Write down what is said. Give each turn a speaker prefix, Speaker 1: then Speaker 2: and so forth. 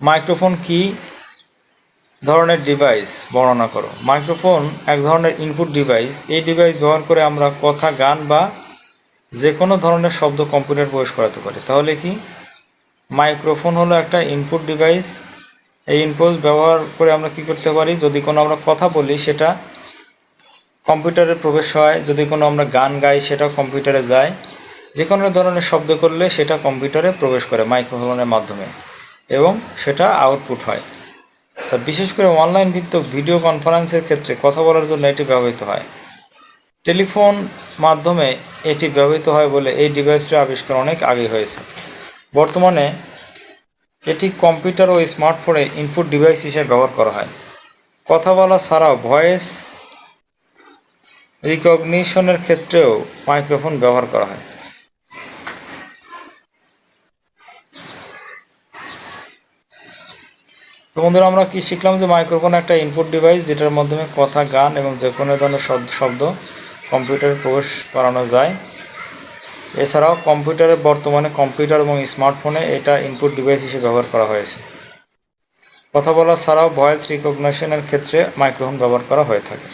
Speaker 1: Microphone কি ধরনের device বর্ণনা করো? মাইক্রোফোন এক ধরনের ইনপুট ডিভাইস এই ডিভাইস ব্যবহার করে আমরা কথা, গান বা যে কোনো ধরনের শব্দ কম্পিউটার প্রবেশ করাতে পারি। তাহলে কি? মাইক্রোফোন হলো একটা ইনপুট ডিভাইস এই ইনপুট ব্যবহার করে আমরা কি করতে পারি? যদি কোনো আমরা কথা বলি, সেটা কম্পিউটারে প্রবেশ হয়। যদি কোনো আমরা গান গাই সেটা কম্পিউটারে যায়। যে কোনো ধরনের শব্দ করলে সেটা কম্পিউটারে প্রবেশ করে মাইক্রোফোনের মাধ্যমে। এবং সেটা আউটপুট হয়। আচ্ছা বিশেষ করে অনলাইন ভিত্তিক ভিডিও কনফারেন্সের ক্ষেত্রে কথা বলার জন্য এটি ব্যবহৃত হয়। টেলিফোন মাধ্যমে এটি ব্যবহৃত হয় বলে এই ডিভাইসটি আবিষ্কার অনেক আগে হয়েছে। বর্তমানে এটি কম্পিউটার ও স্মার্টফোনে ইনপুট ডিভাইস হিসেবে ব্যবহার করা হয়। কথা বলা ছাড়াও ভয়েস রিকগনিশনের ক্ষেত্রেও মাইক্রোফোন ব্যবহার করা হয়। তো বন্ধুরা, আমরা কি শিখলাম যে মাইক্রোফোন একটা ইনপুট ডিভাইস যেটার মাধ্যমে কথা, গান এবং যে কোনো ধরনের শব্দ কম্পিউটারে প্রবেশ করানো যায়? এছাড়াও কম্পিউটারে বর্তমানে কম্পিউটার এবং স্মার্টফোনে এটা ইনপুট ডিভাইস হিসেবে ব্যবহার করা হয়েছে। কথা বলা ছাড়াও ভয়েস রিকগনিশনের ক্ষেত্রে মাইক্রোফোন ব্যবহার করা হয়ে থাকে।